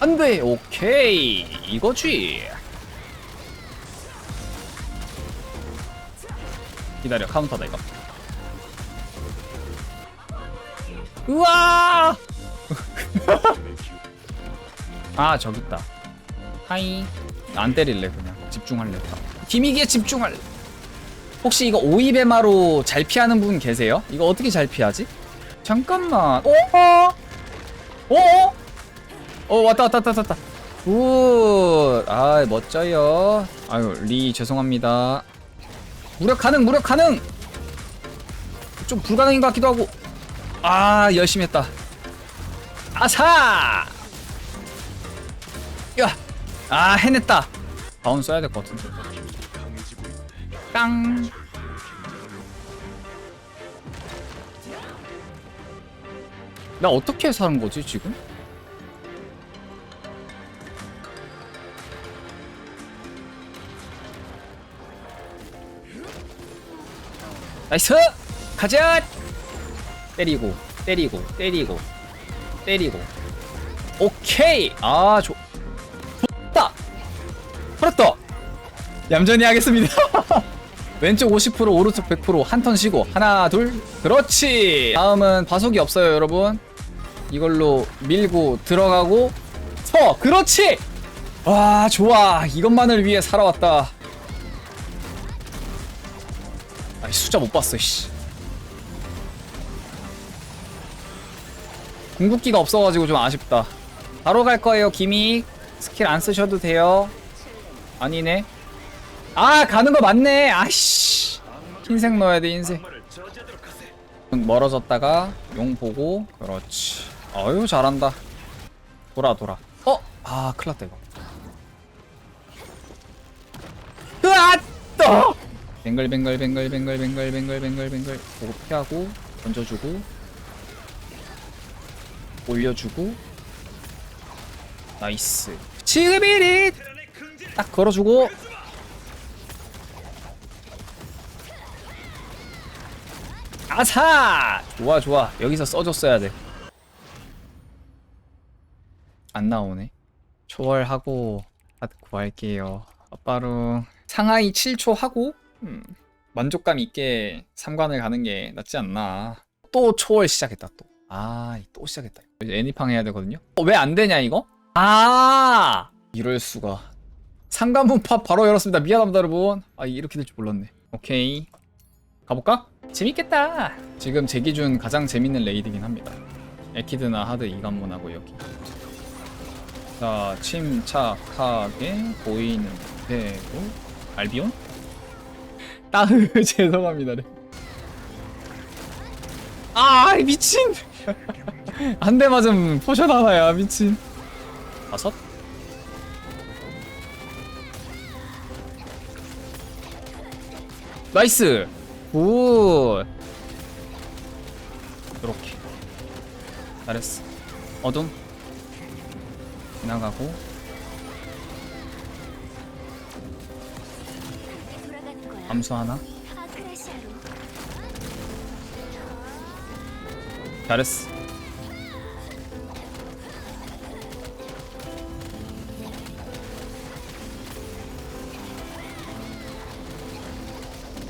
안돼. 오케이. 이거지. 기다려 카운터다 이거. 우와! 아 저기 있다. 하이. 안 때릴래 그냥. 집중할래. 기미기에 집중할래 혹시 이거 오이베마로 잘 피하는 분 계세요? 이거 어떻게 잘 피하지? 잠깐만. 어? 어? 어? 어 왔다 왔다 왔다 왔다. 굿아 멋져요. 아유 리 죄송합니다. 무력 가능 무력 가능! 좀 불가능인 것 같기도 하고. 아 열심히 했다. 아사! 야아 해냈다. 다운 써야 될 것 같은데. 깡. 나 어떻게 사는 거지 지금? 나이스! 가자! 때리고, 때리고, 때리고, 때리고. 오케이! 아, 좋, 좋다! 풀었다! 얌전히 하겠습니다. 왼쪽 50% 오른쪽 100%한 턴 쉬고 하나 둘 그렇지 다음은 과속이 없어요 여러분 이걸로 밀고 들어가고 서 그렇지 와 좋아 이것만을 위해 살아왔다 아이 숫자 못 봤어 씨. 궁극기가 없어가지고 좀 아쉽다. 바로 갈 거예요 기믹 스킬 안 쓰셔도 돼요. 아니네. 아 가는 거 맞네. 아씨. 흰색 넣어야 돼 흰색. 멀어졌다가 용 보고 그렇지. 어유 잘한다. 돌아 돌아. 어? 아 큰일났다 이거. 으아 또 뱅글뱅글뱅글뱅글뱅글뱅글뱅글 그거 피하고 던져주고 올려주고. 나이스. 지금이리! 딱 걸어주고. 아사! 좋아 좋아. 여기서 써줬어야 돼 안 나오네. 초월하고 하드 구할게요. 아빠로. 상하이 7초 하고. 음, 만족감 있게 3관을 가는 게 낫지 않나. 또 초월 시작했다 또. 아, 또 시작했다. 이제 애니팡 해야 되거든요. 어, 왜 안 되냐 이거? 아, 이럴 수가. 상관문 팝 바로 열었습니다. 미안합니다 여러분. 아 이렇게 될 줄 몰랐네. 오케이. 가볼까? 재밌겠다. 지금 제 기준 가장 재밌는 레이드긴 합니다. 에키드나 하드 이관문하고 여기. 자, 침착하게 보이는 대로 알비온? 따흐 죄송합니다. 네. 아 미친! 한 대 맞으면 포션 하나야 미친. 다섯? 나이스! 굿 이렇게 잘했어 어둠 지나가고 암수 하나. 잘했어.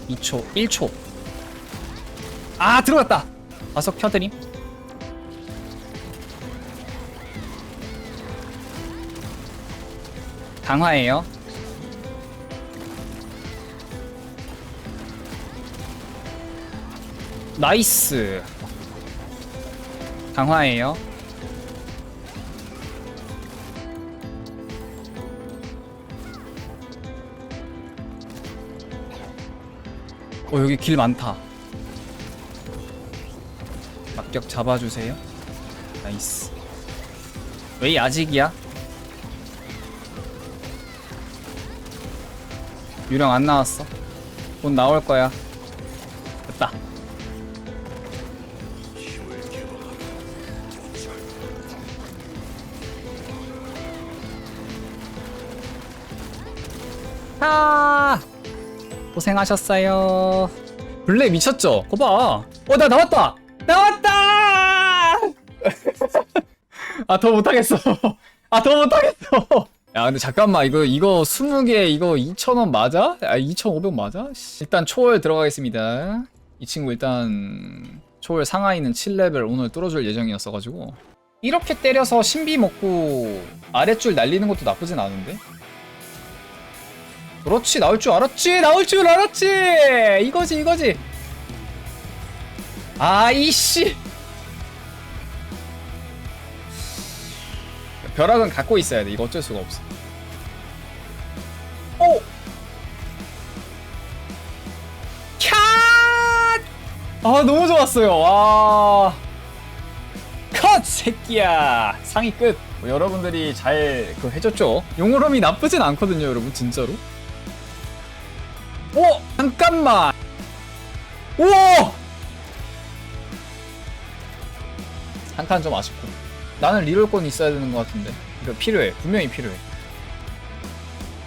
이초 1초. 아 들어갔다. 와서 켜드림. 강화예요 나이스. 강화예요. 어 여기 길 많다. 막격 잡아주세요. 나이스. 왜 아직이야? 유령 안 나왔어. 곧 나올 거야 아 고생하셨어요. 블랙 미쳤죠? 거 봐. 어, 나 나왔다! 나왔다! 아, 더 못하겠어. 아 더 못하겠어 야 근데 잠깐만 이거 이거 20개 이거 2,000원 맞아? 아 2,500 맞아? 씨. 일단 초월 들어가겠습니다 이 친구 일단 초월 상하이는 7레벨 오늘 뚫어줄 예정이었어가지고 이렇게 때려서 신비 먹고 아랫줄 날리는 것도 나쁘진 않은데 그렇지 나올 줄 알았지 나올 줄 알았지! 이거지 이거지! 아이씨! 벼락은 갖고 있어야 돼. 이거 어쩔 수가 없어. 오! 캬! 아 너무 좋았어요. 와. 컷! 새끼야. 상위 끝. 뭐 여러분들이 잘 그 해줬죠? 용어름이 나쁘진 않거든요 여러분 진짜로 오! 잠깐만. 오! 한칸좀 아쉽고. 나는 리롤권 있어야 되는 것 같은데. 이거 필요해. 분명히 필요해.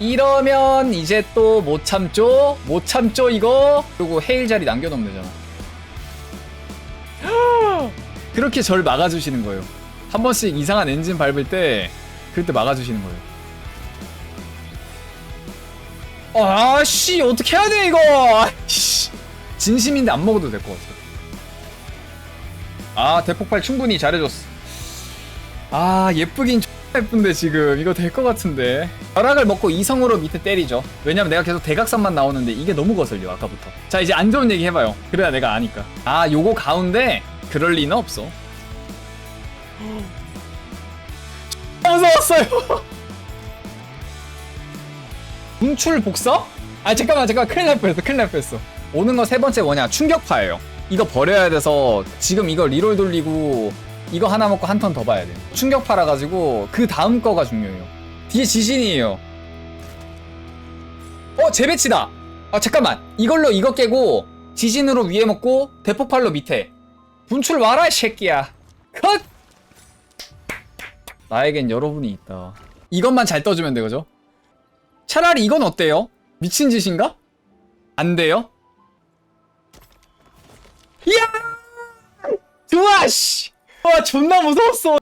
이러면 이제 또 못 참죠? 못 참죠 이거? 그리고 헤일 자리 남겨놓으면 되잖아. 그렇게 절 막아주시는 거예요. 한 번씩 이상한 엔진 밟을 때 그때 막아주시는 거예요 아씨 어떻게 해야 돼 이거? 아이씨. 진심인데 안 먹어도 될 것 같아 아 대폭발 충분히 잘해줬어. 아 예쁘긴 예쁜데 지금. 이거 될 것 같은데. 벼락을 먹고 이성으로 밑에 때리죠. 왜냐면 내가 계속 대각선만 나오는데 이게 너무 거슬려 아까부터. 자 이제 안 좋은 얘기 해봐요. 그래야 내가 아니까. 아 요거 가운데 그럴 리는 없어. 무서웠어요 분출 복사? 아 잠깐만 잠깐만. 큰일 날 뻔했어 큰일 날 뻔했어. 오는 거 세 번째 뭐냐? 충격파예요. 이거 버려야 돼서 지금 이거 리롤 돌리고 이거 하나 먹고 한 턴 더 봐야 돼. 충격파라 가지고 그 다음 거가 중요해요. 뒤에 지진이에요. 어 재배치다. 아 잠깐만. 이걸로 이거 깨고 지진으로 위에 먹고 대폭발로 밑에. 분출 와라 이 새끼야. 컷! 나에겐 여러분이 있다. 이것만 잘 떠주면 돼 그죠? 차라리 이건 어때요? 미친 짓인가? 안 돼요? 이야! 좋아, 씨! 와, 존나 무서웠어!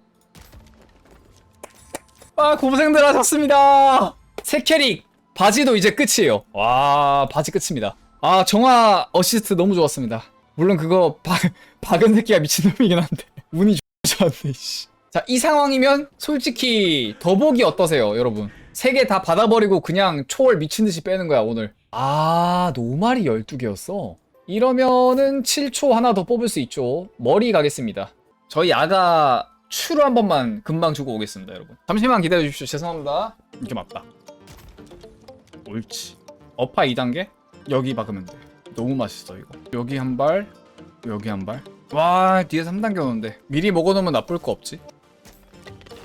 아, 고생들 하셨습니다! 새 캐릭, 바지도 이제 끝이에요. 와, 바지 끝입니다. 아, 정화 어시스트 너무 좋았습니다. 물론 그거, 박, 박은 새끼가 미친놈이긴 한데. 운이 좋았네, 씨. 자, 이 상황이면 솔직히 더보기 어떠세요, 여러분? 세 개 다 받아버리고 그냥 초월 미친 듯이 빼는 거야, 오늘. 아, 노말이 12개였어? 이러면은 7초 하나 더 뽑을 수 있죠. 머리 가겠습니다. 저희 아가 추루 한 번만 금방 주고 오겠습니다, 여러분. 잠시만 기다려 주십시오. 죄송합니다. 이게 맞다. 옳지. 어파 2단계? 여기 박으면 돼. 너무 맛있어, 이거. 여기 한 발, 여기 한 발. 와, 뒤에 3단계 오는데. 미리 먹어놓으면 나쁠 거 없지.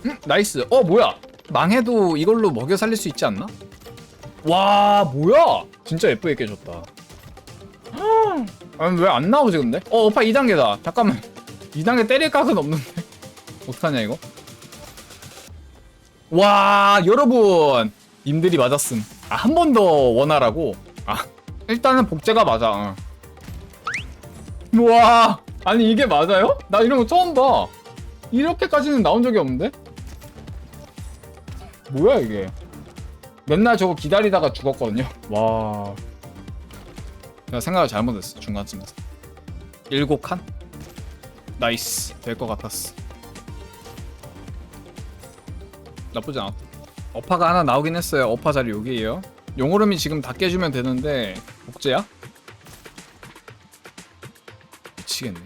음, 나이스. 어, 뭐야? 망해도 이걸로 먹여 살릴 수 있지 않나? 와, 뭐야? 진짜 예쁘게 깨졌다. 아니 왜 안 나오지 근데? 어 오빠 2단계다 잠깐만 2단계 때릴 각은 없는데 어떡하냐 이거 와 여러분 님들이 맞았음 아 한 번 더 원하라고 아 일단은 복제가 맞아 어. 와 아니 이게 맞아요? 나 이런 거 처음 봐 이렇게까지는 나온 적이 없는데 뭐야 이게? 맨날 저거 기다리다가 죽었거든요. 와. 내가 생각을 잘못했어 중간쯤에서. 일곱 칸? 나이스. 될 것 같았어. 나쁘지 않았다. 어파가 하나 나오긴 했어요. 어파 자리 여기에요. 용오름이 지금 다 깨주면 되는데 복제야? 미치겠네.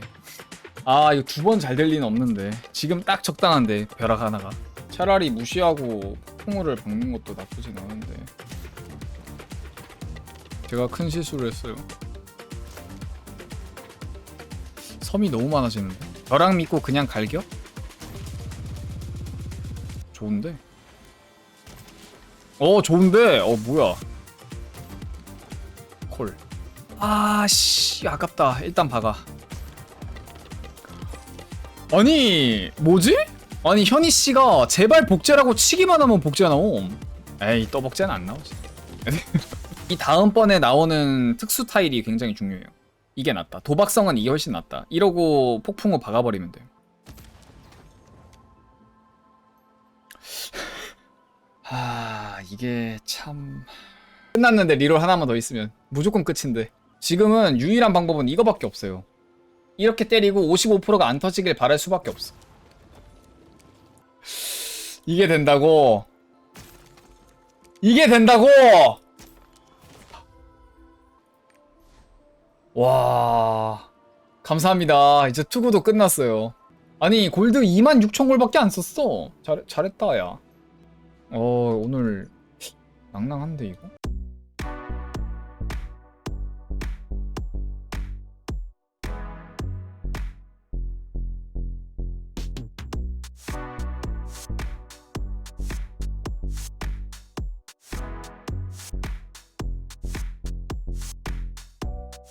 아 이거 두 번 잘 될 리는 없는데. 지금 딱 적당한데 벼락 하나가. 차라리 무시하고 폭풍우를 박는 것도 나쁘진 않은데 제가 큰 실수를 했어요. 섬이 너무 많아지는데. 벼락 믿고 그냥 갈겨? 좋은데? 어, 좋은데? 어, 뭐야. 콜. 아, 씨, 아깝다. 일단 박아. 아니, 뭐지? 아니, 현희 씨가 제발 복제라고 치기만 하면 복제가 나옴. 에이, 또 복제는 안 나오지. 이 다음번에 나오는 특수 타일이 굉장히 중요해요. 이게 낫다. 도박성은 이게 훨씬 낫다. 이러고 폭풍우 박아버리면 돼요. 이게 참 끝났는데 리롤 하나만 더 있으면 무조건 끝인데 지금은 유일한 방법은 이거밖에 없어요 이렇게 때리고 55%가 안 터지길 바랄 수밖에 없어 이게 된다고? 이게 된다고? 와 감사합니다. 이제 투구도 끝났어요. 아니 골드 26,000골밖에 안 썼어. 잘, 잘했다 야. 어 오늘 낭낭한데 이거